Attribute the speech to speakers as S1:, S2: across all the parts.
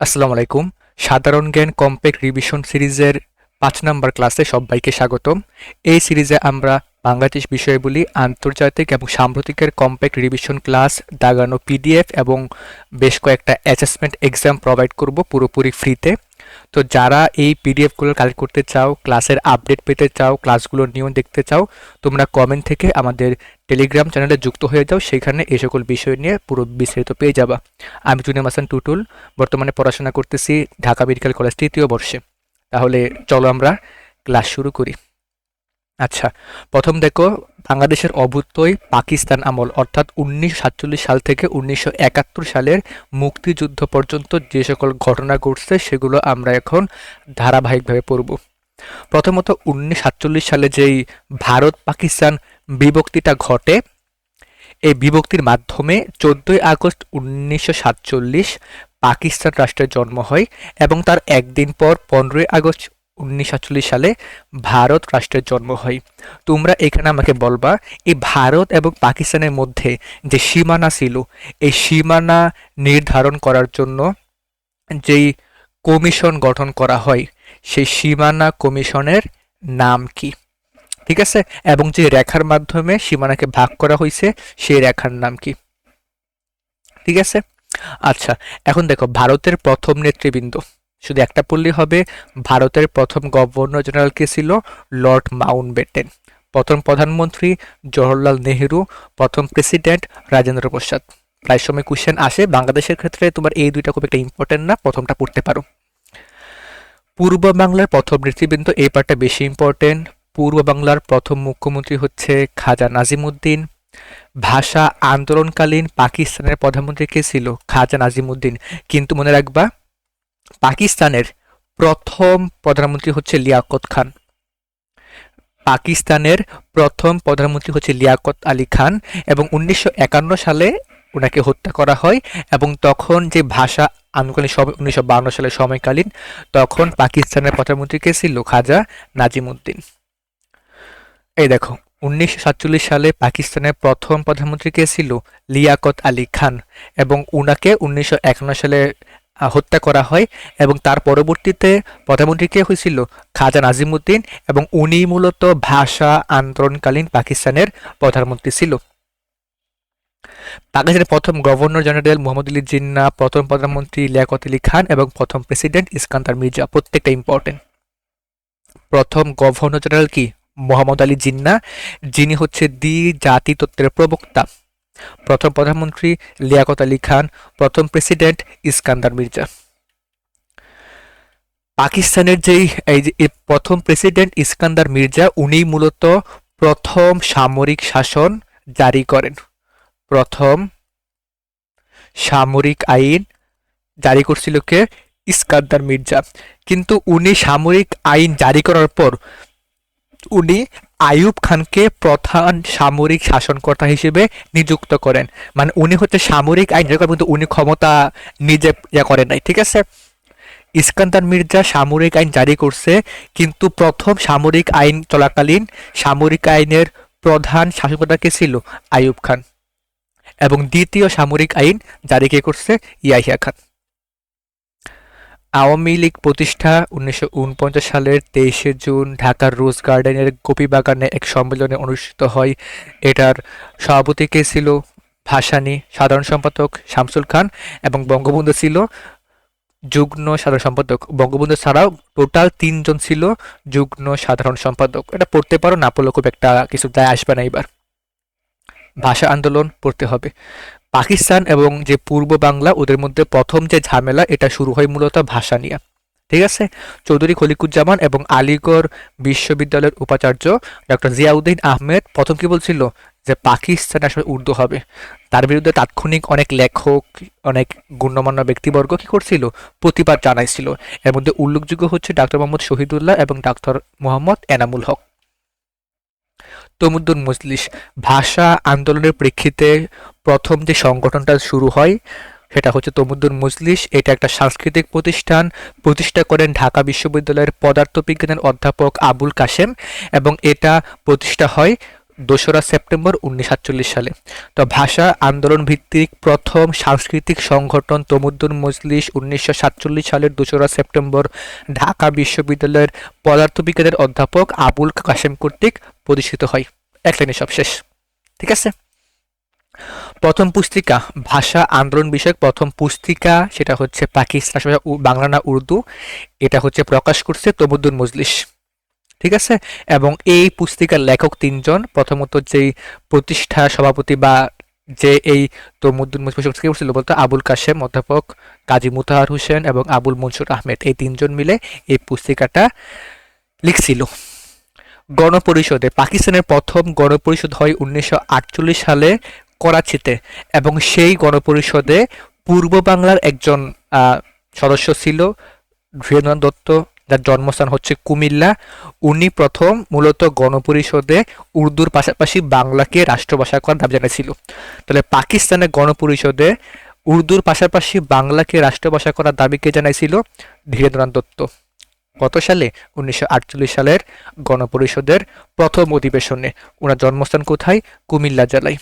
S1: আসসালামু আলাইকুম। সাধারণ জ্ঞান কম্প্যাক্ট রিভিশন সিরিজের পাঁচ নম্বর ক্লাসে সবাইকে স্বাগতম। এই সিরিজে আমরা বাংলাদেশ বিষয়গুলি আন্তর্জাতিক এবং সাম্প্রতিকের কম্প্যাক্ট রিভিশন ক্লাস, দাগানো পিডিএফ এবং বেশ কয়েকটা অ্যাসেসমেন্ট এক্সাম প্রোভাইড করব পুরোপুরি ফ্রিতে। তো যারা এই পিডিএফগুলো কালেক্ট করতে চাও ক্লাসের আপডেট পেতে চাও ক্লাসগুলোর নিয়ম দেখতে চাও, তোমরা কমেন্ট থেকে আমাদের টেলিগ্রাম চ্যানেলে যুক্ত হয়ে যাও, সেখানে এই সকল বিষয় নিয়ে পুরো বিস্তারিত পেয়ে যাবা। আমি জুনিয়াম মাসান টুটুল, বর্তমানে পড়াশোনা করতেছি ঢাকা মেডিকেল কলেজ তৃতীয় বর্ষে। তাহলে চলো আমরা ক্লাস শুরু করি। আচ্ছা প্রথম দেখো, বাংলাদেশের অভ্যুত্তই পাকিস্তান আমল, অর্থাৎ উনিশশো সাতচল্লিশ সাল থেকে উনিশশো একাত্তর সালের মুক্তিযুদ্ধ পর্যন্ত যে সকল ঘটনা ঘটছে, সেগুলো আমরা এখন ধারাবাহিকভাবে পড়ব। প্রথমত, উনিশশো সাতচল্লিশ সালে যেই ভারত পাকিস্তান বিভক্তিটা ঘটে, এই বিভক্তির মাধ্যমে চোদ্দই আগস্ট উনিশশো সাতচল্লিশ পাকিস্তান রাষ্ট্রের জন্ম হয় এবং তার একদিন পর পনেরোই আগস্ট উনিশশো সালে ভারত রাষ্ট্রের জন্ম হয়। তোমরা এখানে আমাকে বলবা এই ভারত এবং পাকিস্তানের মধ্যে যে সীমানা ছিল, এই সীমানা নির্ধারণ করার জন্য যেই কমিশন গঠন করা হয়, সেই সীমানা কমিশনের নাম কি? ঠিক আছে? এবং যে রেখার মাধ্যমে সীমানাকে ভাগ করা হয়েছে, সেই রেখার নাম কি? ঠিক আছে? আচ্ছা এখন দেখো, ভারতের প্রথম নেতৃবৃন্দ। শুধু একটা পড়লেই হবে। ভারতের প্রথম গভর্নর জেনারেল কে ছিল? লর্ড মাউন্ট বেটেন প্রথম প্রধানমন্ত্রী জওহরলাল নেহেরু, প্রথম প্রেসিডেন্ট রাজেন্দ্র প্রসাদ। প্রায় সময় কোশ্চেন আসে, বাংলাদেশের ক্ষেত্রে তোমার এই দুইটা খুব একটা ইম্পর্টেন্ট না, প্রথমটা পড়তে পারো। পূর্ব বাংলার প্রথম নেতৃবৃন্দ, এই পার্টটা বেশি ইম্পর্টেন্ট পূর্ব বাংলার প্রথম মুখ্যমন্ত্রী হচ্ছে খাজা নাজিমুদ্দিন। ভাষা আন্দোলনকালীন পাকিস্তানের প্রধানমন্ত্রী কে ছিল? খাজা নাজিমুদ্দিন। কিন্তু মনে রাখবা পাকিস্তানের প্রথম প্রধানমন্ত্রী হচ্ছে লিয়াকত খান। পাকিস্তানের প্রথম প্রধানমন্ত্রী হচ্ছে লিয়াকত আলী খান এবং উনিশশো একান্ন সালে ওনাকে হত্যা করা হয় এবং তখন যে ভাষা আন্দোলনের সময় উনিশশো সালের সময়কালীন, তখন পাকিস্তানের প্রধানমন্ত্রী কে ছিল? খাজা নাজিমুদ্দিন এই দেখো, উনিশশো সাতচল্লিশ সালে পাকিস্তানের প্রথম প্রধানমন্ত্রী কে ছিল? লিয়াকত আলী খান এবং উনাকে উনিশশো একান্ন সালে হত্যা করা হয় এবং তার পরবর্তীতে প্রধানমন্ত্রী কে হয়েছিল খাজা নাজিমুদ্দিন এবং উনি মূলত ভাষা আন্দোলনকালীন পাকিস্তানের প্রধানমন্ত্রী ছিল। পাকিস্তানের প্রথম গভর্নর জেনারেল মোহাম্মদ আলী জিন্না, প্রথম প্রধানমন্ত্রী লিয়াকত আলী খান এবং প্রথম প্রেসিডেন্ট ইস্কান্দার মির্জা প্রত্যেকটা ইম্পর্টেন্ট প্রথম গভর্নর জেনারেল কি? মোহাম্মদ আলী জিন্না, যিনি হচ্ছে দ্বি জাতি তত্ত্বের প্রবক্তা। প্রথম প্রধানমন্ত্রী লিয়াকত আলী খান, প্রথম প্রেসিডেন্ট ইস্কান্দার মির্জা। পাকিস্তানের যেই, এই যে প্রথম প্রেসিডেন্ট ইস্কান্দার মির্জা উনি মূলত প্রথম সামরিক শাসন জারি করেন। প্রথম সামরিক আইন জারি করছিল কে? ইস্কান্দার মির্জা। কিন্তু উনি সামরিক আইন জারি করার পর, উনি আইয়ুব খানকে প্রধান সামরিক শাসনকর্তা হিসেবে নিযুক্ত করেন। মানে উনি হচ্ছে সামরিক আইন কিন্তু উনি ক্ষমতা নিজে ইয়া করেন নাই, ঠিক আছে? ইস্কান্দার মির্জা সামরিক আইন জারি করছে, কিন্তু প্রথম সামরিক আইন চলাকালীন সামরিক আইনের প্রধান শাসকতা কে ছিল? আইয়ুব খান। এবং দ্বিতীয় সামরিক আইন জারি কে করছে? ইয়াহিয়া খান। আওয়ামী লীগ প্রতিষ্ঠা উনিশশো উনপঞ্চাশ সালের তেইশে জুন ঢাকার রোজ গার্ডেনের গোপীবাগানে এক সম্মেলনে অনুষ্ঠিত হয়। এটার সভাপতি কে ছিল ভাসানী সাধারণ সম্পাদক শামসুল খান এবং বঙ্গবন্ধু ছিল যুগ্ম সাধারণ সম্পাদক। বঙ্গবন্ধু ছাড়াও টোটাল তিনজন ছিল যুগ্ম সাধারণ সম্পাদক। এটা পড়তে পারো, না পড়লে খুব একটা কিছু দায় আসবে না এবার। ভাষা আন্দোলন পড়তে হবে। পাকিস্তান এবং যে পূর্ব বাংলা, ওদের মধ্যে প্রথম যে ঝামেলা, এটা শুরু হয় মূলত ভাষা নিয়ে। ঠিক আছে? চৌধুরী খলিকুজ্জামান এবং আলিগড় বিশ্ববিদ্যালয়ের উপাচার্য ডক্টর জিয়াউদ্দিন আহমেদ প্রথম কি বলছিল? যে পাকিস্তান আসলে উর্দু হবে। তার বিরুদ্ধে তাৎক্ষণিক অনেক লেখক, অনেক গণ্যমান্য ব্যক্তিবর্গ কি করছিল? প্রতিবাদ জানাইছিল। এর মধ্যে উল্লেখযোগ্য হচ্ছে ডাক্তার মোহাম্মদ শহীদুল্লাহ এবং ডাক্তার মোহাম্মদ এনামুল হক। তমুদ্দুন মজলিস। ভাষা আন্দোলনের প্রেক্ষিতে প্রথম যে সংগঠনটা শুরু হয়, সেটা হচ্ছে তমুদ্দুন মজলিস। এটা একটা সাংস্কৃতিক প্রতিষ্ঠান, প্রতিষ্ঠা করেন ঢাকা বিশ্ববিদ্যালয়ের পদার্থবিজ্ঞানের অধ্যাপক আবুল কাশেম এবং এটা প্রতিষ্ঠা হয় দোসরা সেপ্টেম্বর উনিশশো সাতচল্লিশ সালে। তো ভাষা আন্দোলন ভিত্তিক প্রথম সাংস্কৃতিক সংগঠন তমুদ্দুন মজলিস উনিশশো সাতচল্লিশ সালের দোসরা সেপ্টেম্বর ঢাকা বিশ্ববিদ্যালয়ের পদার্থবিজ্ঞানের অধ্যাপক আবুল কাশেম কর্তৃক প্রতিষ্ঠিত হয়। এক লাইনে সব শেষ। ঠিক আছে? প্রথম পুস্তিকা, ভাষা আন্দোলন বিষয়ক প্রথম পুস্তিকা, সেটা হচ্ছে পাকিস্তান বাংলা না উর্দু, এটা হচ্ছে প্রকাশ করছে তমুদ্দুন মজলিস। ঠিক আছে? এবং এই পুস্তিকার লেখক তিনজন, প্রথমত যেই প্রতিষ্ঠা সভাপতি বা যে এই তমুদ্দুন মুসলিম বলতো? আবুল কাশেম অধ্যাপক, কাজী মুতাহার হোসেন এবং আবুল মনসুর আহমেদ। এই তিনজন মিলে এই পুস্তিকাটা লিখছিল। গণপরিষদে, পাকিস্তানের প্রথম গণপরিষদ হয় উনিশশো আটচল্লিশ সালে করাচিতে এবং সেই গণপরিষদে পূর্ব বাংলার একজন সদস্য ছিল ধীরেন্দ্রনাথ দত্ত, যার জন্মস্থান হচ্ছে কুমিল্লা। উনি প্রথম মূলত গণপরিষদে উর্দুর পাশাপাশি বাংলাকে রাষ্ট্রভাষা করার দাবি জানিয়েছিল। তাহলে পাকিস্তানের গণপরিষদে উর্দুর পাশাপাশি বাংলাকে রাষ্ট্রভাষা করার দাবিকে জানাইছিল? ধীরেন্দ্রনাথ দত্ত। কত সালে? উনিশশো আটচল্লিশ সালের গণপরিষদের প্রথম অধিবেশনে। ওনার জন্মস্থান কোথায়? কুমিল্লা জেলায়।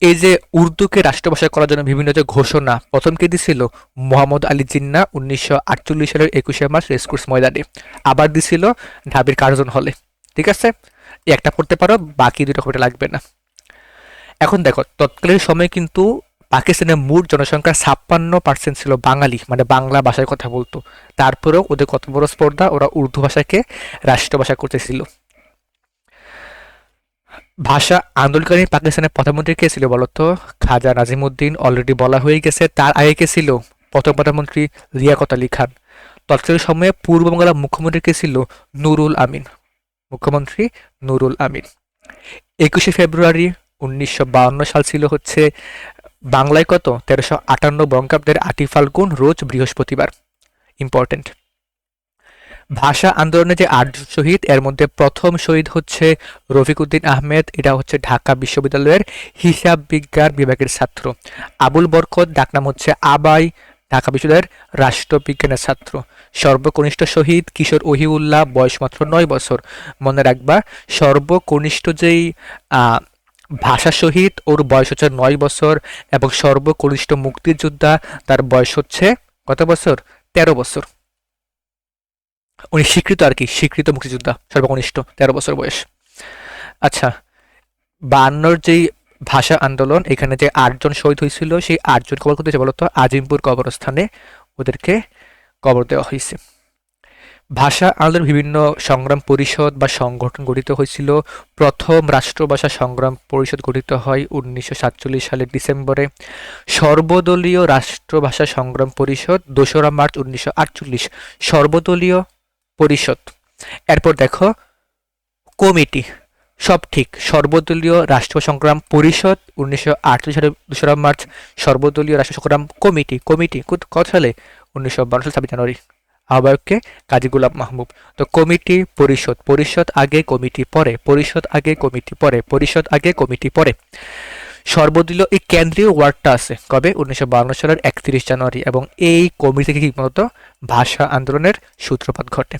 S1: এই যে উর্দুকে রাষ্ট্রভাষা করার জন্য বিভিন্ন যে ঘোষণা, প্রথম কে দিছিল? মোহাম্মদ আলী জিন্না উনিশশো আটচল্লিশ সালের একুশে মার্চ রেসকোর্স ময়দানে। আবার দিছিল ঢাবির কার্জন হলে। ঠিক আছে? একটা পড়তে পারো, বাকি দুটো কবিতা লাগবে না। এখন দেখো, তৎকালীন সময় কিন্তু পাকিস্তানের মোট জনসংখ্যা ছাপ্পান্ন পার্সেন্ট ছিল বাঙালি মানে বাংলা ভাষায় কথা বলতো। তারপরেও ওদের কত বড় স্পর্ধা? ওরা উর্দু ভাষাকে রাষ্ট্রভাষা করতেছিল। ভাষা আন্দোলনকারী পাকিস্তানের প্রধানমন্ত্রী কে ছিল বলতো? খাজা নাজিমুদ্দিন অলরেডি বলা হয়ে গেছে। তার আগে কে ছিল? প্রথম প্রধানমন্ত্রী লিয়াকত আলী খান। তৎকালীন সময়ে পূর্ববাংলার মুখ্যমন্ত্রী কে ছিল? নুরুল আমিন। মুখ্যমন্ত্রী নুরুল আমিন। একুশে ফেব্রুয়ারি উনিশশো সাল ছিল হচ্ছে বাংলায় কত? তেরোশো আটান্ন বঙ্গাব্দের আটি ফাল্গুন রোজ বৃহস্পতিবার। ইম্পর্টেন্ট। ভাষা আন্দোলনে যে আট শহীদ, এর মধ্যে প্রথম শহীদ হচ্ছে রফিকুদ্দিন আহমেদ, এটা হচ্ছে ঢাকা বিশ্ববিদ্যালয়ের হিসাব বিজ্ঞান বিভাগের ছাত্র। আবুল বরকত ডাকনাম হচ্ছে আবাই, ঢাকা বিশ্ববিদ্যালয়ের রাষ্ট্রবিজ্ঞানের ছাত্র। সর্বকনিষ্ঠ শহীদ কিশোর ওহিউল্লাহ, বয়স মাত্র নয় বছর। মনে রাখবা, সর্বকনিষ্ঠ যেই ভাষা শহীদ, ওর বয়স হচ্ছে নয় বছর এবং সর্বকনিষ্ঠ মুক্তিযোদ্ধা, তার বয়স হচ্ছে কত বছর? তেরো বছর। উনি স্বীকৃত আর কি, স্বীকৃত মুক্তিযোদ্ধা, সর্বকনিষ্ঠ, তেরো বছর বয়স। আচ্ছা বায়ান্নর যেই ভাষা আন্দোলন, এখানে যে আটজন শহীদ হয়েছিল, সেই আটজন কবর করতেছে বলতো? আজিমপুর কবরস্থানে ওদেরকে কবর দেওয়া হয়েছে। ভাষা আন্দোলন বিভিন্ন সংগ্রাম পরিষদ বা সংগঠন গঠিত হয়েছিল। প্রথম রাষ্ট্রভাষা সংগ্রাম পরিষদ গঠিত হয় উনিশশো সাতচল্লিশ সালের ডিসেম্বরে। সর্বদলীয় রাষ্ট্রভাষা সংগ্রাম পরিষদ, দোসরা মার্চ উনিশশো আটচল্লিশ, সর্বদলীয় পরিষদ। এরপর দেখো, কমিটি, সব ঠিক। সর্বদলীয় রাষ্ট্র সংগ্রাম পরিষদ, উনিশশো সালের দোসরা মার্চ, সর্বদলীয় রাষ্ট্র সংগ্রাম কমিটি কমিটি, কত সালে? উনিশশো বারো সাল ছাব্বিশ জানুয়ারি। আহ্বায়ককে কাজী গুলাম মাহমুব তো কমিটি পরিষদ পরিষদ আগে, কমিটি পরে, পরিষদ আগে, কমিটি পরে, পরিষদ আগে, কমিটি পরে। সর্বদলীয় এই কেন্দ্রীয় ওয়ার্ডটা আছে কবে? উনিশশো সালের একত্রিশ জানুয়ারি এবং এই কমিটি থেকে মূলত ভাষা আন্দোলনের সূত্রপাত ঘটে।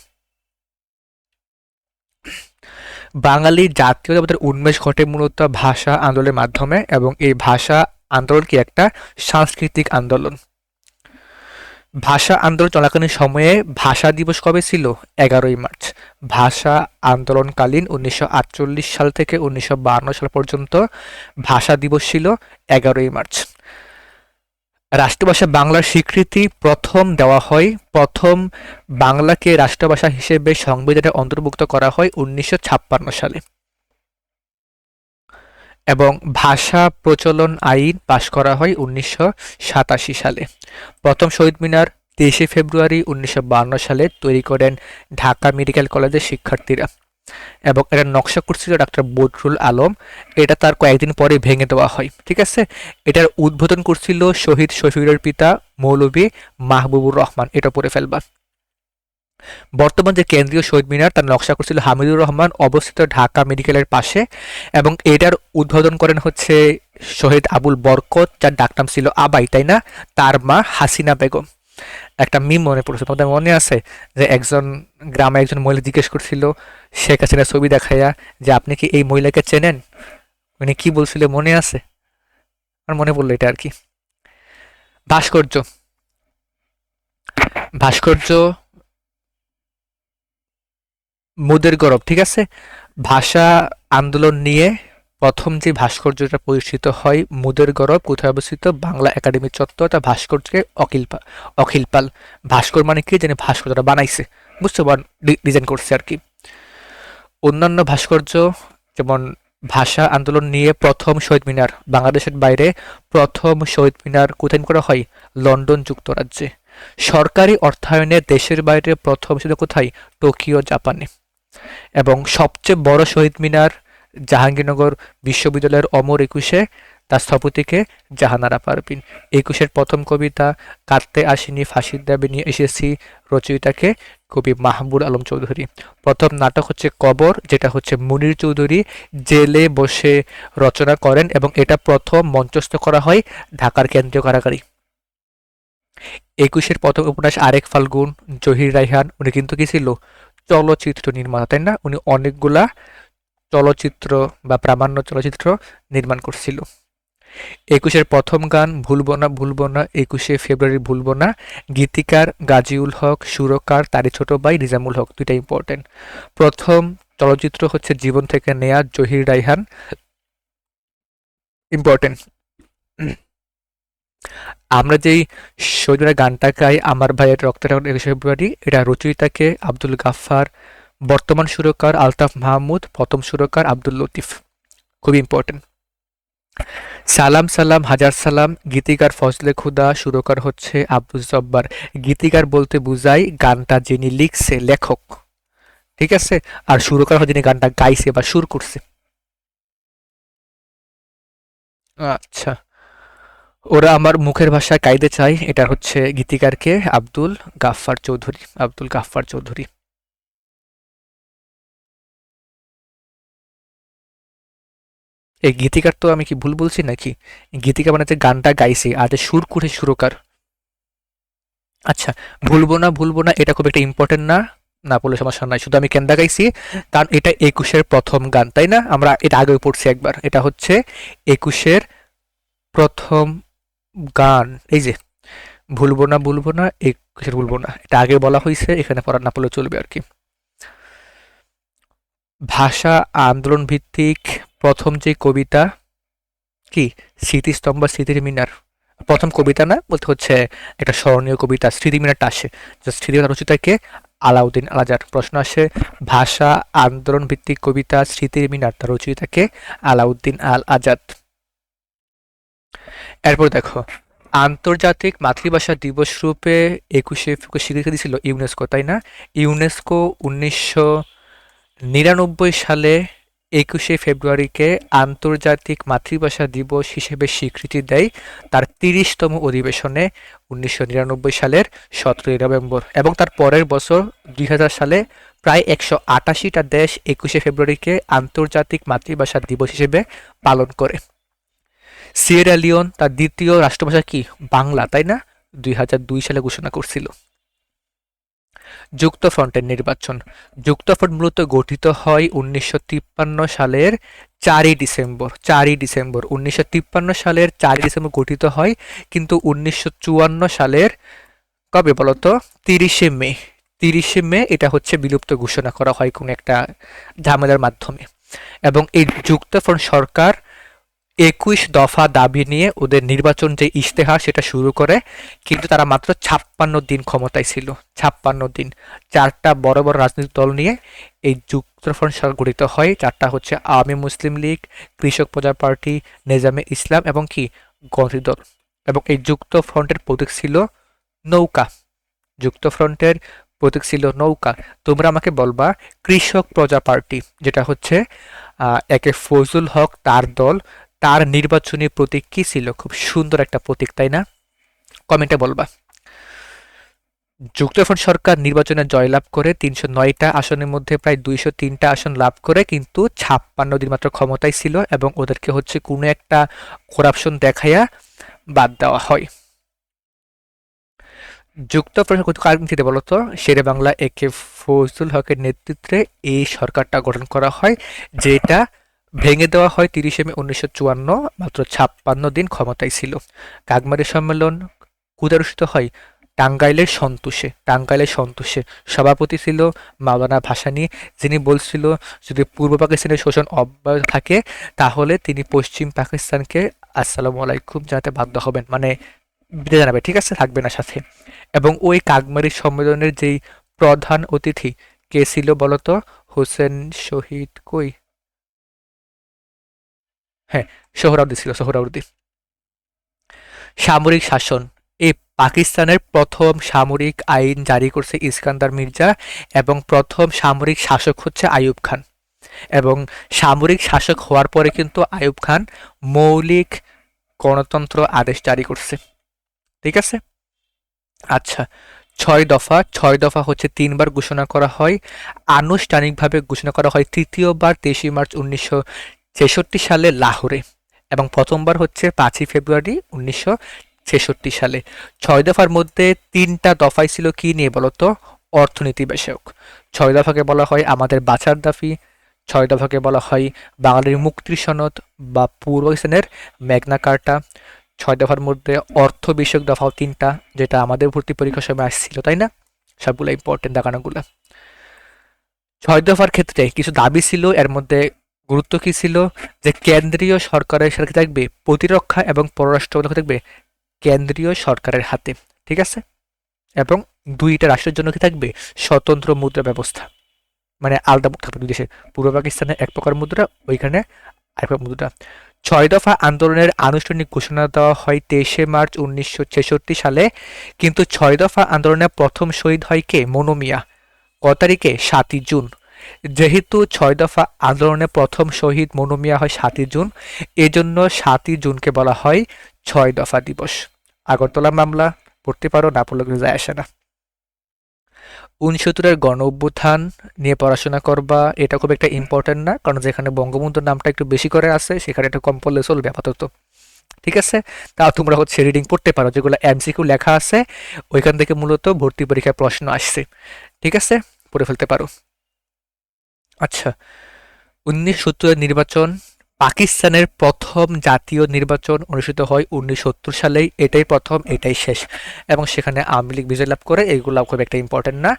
S1: বাঙালি জাতীয়তাবাদের উন্মেষ ঘটে মূলত ভাষা আন্দোলনের মাধ্যমে এবং এই ভাষা আন্দোলন কি একটা সাংস্কৃতিক আন্দোলন। ভাষা আন্দোলন চলাকালীন সময়ে ভাষা দিবস কবে ছিল? এগারোই মার্চ। ভাষা আন্দোলনকালীন উনিশশো আটচল্লিশ সাল থেকে উনিশশো সাল পর্যন্ত ভাষা দিবস ছিল এগারোই মার্চ। রাষ্ট্রভাষা বাংলার স্বীকৃতি প্রথম দেওয়া হয়। প্রথম বাংলাকে রাষ্ট্রভাষা হিসেবে সংবিধানে অন্তর্ভুক্ত করা হয় উনিশশো ছাপ্পান্ন সালে। এবং ভাষা প্রচলন আইন পাশ করা হয় উনিশশো সাতাশি সালে। প্রথম শহীদ মিনার তেইশে ফেব্রুয়ারি উনিশশো সালে তৈরি করেন ঢাকা মেডিকেল কলেজের শিক্ষার্থীরা এবং এটা নকশা করছিল ডাক্তার বদরুল আলম। এটা তার কয়েকদিন পরে ভেঙে দেওয়া হয়, ঠিক আছে? এটার উদ্বোধন করছিল শহীদ শফিউরের পিতা মৌলভী মাহবুবুর রহমান। এটা পড়ে ফেলবা। বর্তমান যে কেন্দ্রীয় শহীদ মিনার, তার নকশা করছিল হামিদুর রহমান, অবস্থিত ঢাকা মেডিকেলের পাশে এবং এটার উদ্বোধন করেন হচ্ছে শহীদ আবুল বরকত, যার ডাকনাম ছিল আবাই, তাই না? তার মা হাসিনা বেগম। একটা মিম মনে পড়ছে, তোমাদের মনে আছে? যে একজন গ্রামে একজন মহিলা জিজ্ঞেস করছিল, শেখ হাসিনা ছবি দেখাইয়া যে আপনি কি এই মহিলাকে চেনেন? উনি কি বলছিল মনে আছে? আর মনে পড়ল এটা আর কি। ভাস্কর্য। ভাস্কর্য মুদের গৌরব, ঠিক আছে? ভাষা আন্দোলন নিয়ে প্রথম যে ভাস্কর্যটা প্রতিষ্ঠিত হয় মুদের গৌরব, কোথায় অবস্থিত? বাংলা একাডেমি চত্বর, তা ভাস্কর্যকে অখিল পা- অখিল পাল ভাস্কর মানে কি? জানি ভাস্কর্যটা বানাইছে। বুঝতে পার ডিজাইন করছে আর কি। অন্যান্য ভাস্কর্য যেমন ভাষা আন্দোলন নিয়ে প্রথম শহীদ মিনার, বাংলাদেশের বাইরে প্রথম শহীদ মিনার কোথায় করা হয়? লন্ডন যুক্তরাজ্যে। সরকারি অর্থায়নে দেশের বাইরে প্রথম ছিল কোথায়? টোকিও, জাপানে। এবং সবচেয়ে বড় শহীদ মিনার জাহাঙ্গীরনগর বিশ্ববিদ্যালয়ের অমর একুশে তার স্থপতিকে জাহানারা পারবিন। একুশের প্রথম কবিতা কাটতে আসিনি, ফাঁসির দাবি নিয়ে এসেছি রচয়িতাকে কবি মাহবুব আলম চৌধুরী। প্রথম নাটক হচ্ছে কবর যেটা হচ্ছে মুনির চৌধুরী জেলে বসে রচনা করেন এবং এটা প্রথম মঞ্চস্থ করা হয় ঢাকার কেন্দ্রীয় কারাগারে। একুশের প্রথম উপন্যাস আরেক ফাল্গুন, জহির রাইহান উনি কিন্তু কি ছিল? চলচ্চিত্র নির্মাতা, তাই না? উনি অনেকগুলা চলচ্চিত্র বা প্রামাণ্য চলচ্চিত্র নির্মাণ করছিল। একুশের প্রথম গান ভুলব না ভুলব না একুশে ফেব্রুয়ারি ভুলব না গীতিকার গাজীউল হক, সুরকার তারই ছোট ভাই নিজামুল হক দুইটা ইম্পর্টেন্ট প্রথম চলচ্চিত্র হচ্ছে জীবন থেকে নেয়া জহির রাইহান ইম্পর্টেন্ট আমরা যেই শহীদের গানটা গাই, আমার ভাইয়ের আগুন একুশে ফেব্রুয়ারি এটা রচয়িতাকে আব্দুল গাফফার, বর্তমান সুরকার আলতাফ মাহমুদ, প্রথম সুরকার আব্দুল লতিফ। খুবই ইম্পর্টেন্ট সালাম সালাম, হাজার সালাম, গীতিকার ফজলে খুদা, সুরকার হচ্ছে আব্দুল জব্বার। গীতিকার বলতে বুঝাই গানটা যিনি লিখছে, লেখক। ঠিক আছে? আর সুরকার যিনি গানটা গাইছে বা সুর করছে। আচ্ছা। ওরা আমার মুখের ভাষায় কাইদে চায়। এটা হচ্ছে গীতিকারকে আব্দুল গাফফার চৌধুরী, আব্দুল গাফফার চৌধুরী। এই গীতিকার তো আমি কি ভুল বলছি নাকি? গীতিকা মানে যে গানটা গাইছে, আর যে সুর করে সুরকার। আচ্ছা ভুলবো না ভুলবো না, এটা খুব একটা ইম্পর্টেন্ট না না বলে সমস্যা নাই। শুধু আমি কেন্দা গাইছি, কারণ এটা একুশের প্রথম গান, তাই না? আমরা এটা আগেও পড়ছি একবার। এটা হচ্ছে একুশের প্রথম গান, এই যে, ভুলবো না ভুলবো না একুশের ভুলবো না। এটা আগে বলা হয়েছে এখানে পড়া না পড়লে চলবে আর কি। ভাষা আন্দোলন ভিত্তিক প্রথম যে কবিতা, কি? স্মৃতিস্তম্ভ, স্মৃতির মিনার। প্রথম কবিতা না? বলতে হচ্ছে একটা স্মরণীয় কবিতা স্মৃতি মিনারটা আসে। যে স্মৃতি রচিতাকে আলাউদ্দিন আলাজার। প্রশ্ন আসে, ভাষা আন্দোলন ভিত্তিক কবিতা, স্মৃতির মিনার, তার রচয়িতাকে আলাউদ্দিন আল আজাদ এরপর দেখো, আন্তর্জাতিক মাতৃভাষা দিবস রূপে একুশে স্বীকৃতি দিয়েছিল ইউনেস্কো, তাই না? ইউনেস্কো উনিশশো নিরানব্বই সালে একুশে ফেব্রুয়ারিকে আন্তর্জাতিক মাতৃভাষা দিবস হিসেবে স্বীকৃতি দেয় তার তিরিশতম অধিবেশনে উনিশশো নিরানব্বই সালের সতেরোই নভেম্বর। এবং তার পরের বছর দুই হাজার সালে প্রায় একশো আটাশিটা দেশ একুশে ফেব্রুয়ারিকে আন্তর্জাতিক মাতৃভাষা দিবস হিসেবে পালন করে। সিয়েরা লিওন, তার দ্বিতীয় রাষ্ট্রভাষা কি? বাংলা, তাই না? দুই হাজার দুই সালে ঘোষণা করছিল। যুক্তফ্রন্টের নির্বাচন। যুক্তফ্রন্ট মূলত গঠিত হয় উনিশশো তিপ্পান্ন সালের চারই ডিসেম্বর। চারই ডিসেম্বর। উনিশশো সালের চারই ডিসেম্বর গঠিত হয়, কিন্তু উনিশশো চুয়ান্ন সালের কবে বলতো? তিরিশে মে। তিরিশে মে এটা হচ্ছে বিলুপ্ত ঘোষণা করা হয় কোনো একটা ঝামেলার মাধ্যমে। এবং এই যুক্তফ্রন্ট সরকার একুশ দফা দাবি নিয়ে ওদের নির্বাচন যে ইশতেহার সেটা শুরু করে, কিন্তু তারা মাত্র ছাপ্পান্ন দিন ক্ষমতায় ছিল। ছাপ্পান্ন দিন। চারটা বড় বড় রাজনৈতিক দল নিয়ে এই যুক্তফ্রন্ট সরকার গঠিত হয়। চারটা হচ্ছে আওয়ামী মুসলিম লীগ, কৃষক প্রজা পার্টি, নেজামে ইসলাম এবং কি? গণতান্ত্রিক দল। এবং এই যুক্ত ফ্রন্টের প্রতীক ছিল নৌকা। যুক্ত ফ্রন্টের প্রতীক ছিল নৌকা। তোমরা আমাকে বলবা, কৃষক প্রজা পার্টি, যেটা হচ্ছে একে ফজলুল হক তার দল তার নির্বাচনী প্রতীক কি ছিল? খুব সুন্দর একটা প্রতীক, তাই না? কমেন্টে বলবা। যুক্তফ্রন্ট সরকার নির্বাচনে জয়লাভ করে তিনশো নয়টা আসনের মধ্যে প্রায় দুইশো তিনটা আসন লাভ করে, কিন্তু ছাপ্পান্ন দিন মাত্র ক্ষমতায় ছিল এবং ওদেরকে হচ্ছে কোনো একটা করাপশন দেখাইয়া বাদ দেওয়া হয়। যুক্ত প্রশ্ন কার নীতিতে বলতো? শেরে বাংলা এ কে ফজলুল হকের নেতৃত্বে এই সরকারটা গঠন করা হয়, যেটা ভেঙে দেওয়া হয় তিরিশে মে উনিশশো চুয়ান্ন, মাত্র ছাপ্পান্ন দিন ক্ষমতায় ছিল। কাকমারি সম্মেলন অনুষ্ঠিত হয় টাঙ্গাইলের সন্তোষে টাঙ্গাইলের সন্তোষে। সভাপতি ছিল মাওলানা ভাসানি, যিনি বলছিল, যদি পূর্ব পাকিস্তানের শোষণ অব্যাহত থাকে, তাহলে তিনি পশ্চিম পাকিস্তানকে আসসালামু আলাইকুম জানাতে বাধ্য হবেন। মানে বিদায় জানাবে, ঠিক আছে? থাকবে না সাথে। এবং ওই কাকমারি সম্মেলনের যেই প্রধান অতিথি কে ছিল বলতো? হোসেন শহীদ কই? হ্যাঁ সোহরাউদ্দি ছিল সোহরাউদ্দি সামরিক শাসন। এই পাকিস্তানের প্রথম সামরিক আইন জারি করছে ইস্কান্দার মির্জা এবং প্রথম সামরিক শাসক হচ্ছে আইয়ুব খান। এবং সামরিক শাসক হওয়ার পরে কিন্তু আইয়ুব খান মৌলিক গণতন্ত্র আদেশ জারি করছে। ঠিক আছে? আচ্ছা ছয় দফা ছয় দফা হচ্ছে তিনবার ঘোষণা করা হয়। আনুষ্ঠানিকভাবে ঘোষণা করা হয়, তৃতীয়বার তেইশে মার্চ উনিশশো ছেষট্টি সালে লাহোরে এবং প্রথমবার হচ্ছে পাঁচই ফেব্রুয়ারি উনিশশো ছেষট্টি সালে। ছয় দফার মধ্যে তিনটা দফাই ছিল কি নিয়ে বলতো? অর্থনীতি বিষয়ক। ছয় দফাকে বলা হয় আমাদের বাঁচার দাফি, ছয় দফাকে বলা হয় বাঙালির মুক্তির সনদ বা পূর্ব পাকিস্তানের মেঘনা কার্টা। ছয় দফার মধ্যে অর্থ বিষয়ক দফাও তিনটা, যেটা আমাদের ভর্তি পরীক্ষার সময় আসছিল, তাই না? সবগুলো ইম্পর্টেন্ট দেখানোগুলো। ছয় দফার ক্ষেত্রে কিছু দাবি ছিল, এর মধ্যে গুরুত্ব কি ছিল? যে কেন্দ্রীয় সরকারের সাথে থাকবে প্রতিরক্ষা এবং পররাষ্ট্র থাকবে কেন্দ্রীয় সরকারের হাতে, ঠিক আছে? এবং দুইটা রাষ্ট্রের জন্য কি থাকবে? স্বতন্ত্র মুদ্রা ব্যবস্থা। মানে আলাদা থাকবে দুই দেশে পূর্ব পাকিস্তানে এক প্রকার মুদ্রা, ওইখানে আরেক প্রকার মুদ্রা। ছয় দফা আন্দোলনের আনুষ্ঠানিক ঘোষণা দেওয়া হয় তেইশে মার্চ উনিশশো ছেষট্টি সালে, কিন্তু ছয় দফা আন্দোলনে প্রথম শহীদ হয় কে? মনোমিয়া। ক তারিখে? সাতই জুন। যেহেতু ছয় দফা আন্দোলনে প্রথম শহীদ মনোমিয়া হয় সাতই জুন, এজন্য সাতই জুনকে বলা হয় ছয় দফা দিবস। আগরতলা মামলা, পড়তে পারো না পড়লে কিন্তু যায় আসে না। উনসত্তরের গণ অভ্যুত্থান নিয়ে পড়াশোনা করবা, এটা খুব একটা ইম্পর্টেন্ট না, কারণ যেখানে বঙ্গবন্ধুর নামটা একটু বেশি করে আছে, সেখানে এটা কম পড়লে চলবে আপাতত। ঠিক আছে? তাও তোমরা হচ্ছে রিডিং পড়তে পারো, যেগুলো এমসিকিউ লেখা আছে, ওইখান থেকে মূলত ভর্তি পরীক্ষায় প্রশ্ন আসছে। ঠিক আছে? পড়ে ফেলতে পারো। আচ্ছা উনিশ সত্তরের নির্বাচন পাকিস্তানের প্রথম জাতীয় নির্বাচন অনুষ্ঠিত হয় উনিশশো সত্তর সালেই। এটাই প্রথম, এটাই শেষ। এবং সেখানে আওয়ামী লীগ বিজয় লাভ করে এইগুলো খুব একটা ইম্পর্টেন্ট না।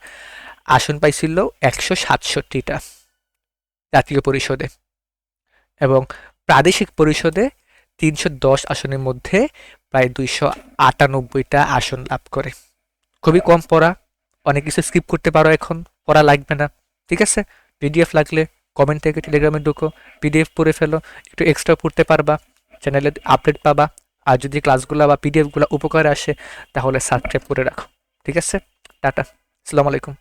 S1: আসন পাইছিল একশো সাতষট্টিটা জাতীয় পরিষদে। এবং প্রাদেশিক পরিষদে তিনশো দশ আসনের মধ্যে প্রায় দুইশো আটানব্বইটা আসন লাভ করে। খুবই কম পড়া, অনেক কিছু স্কিপ করতে পারো এখন, পড়া লাগবে না, ঠিক আছে? পিডিএফ লাগলে কমেন্ট থেকে টেলিগ্রামে ঢুকো পিডিএফ পড়ে ফেলো, একটু এক্সট্রা পড়তে পারবা চ্যানেলে আপডেট পাবা, আর যদি ক্লাসগুলো বা পিডিএফগুলো উপকারে আসে, তাহলে সাবস্ক্রাইব করে রাখো, ঠিক আছে? টাটা, আসসালামু আলাইকুম।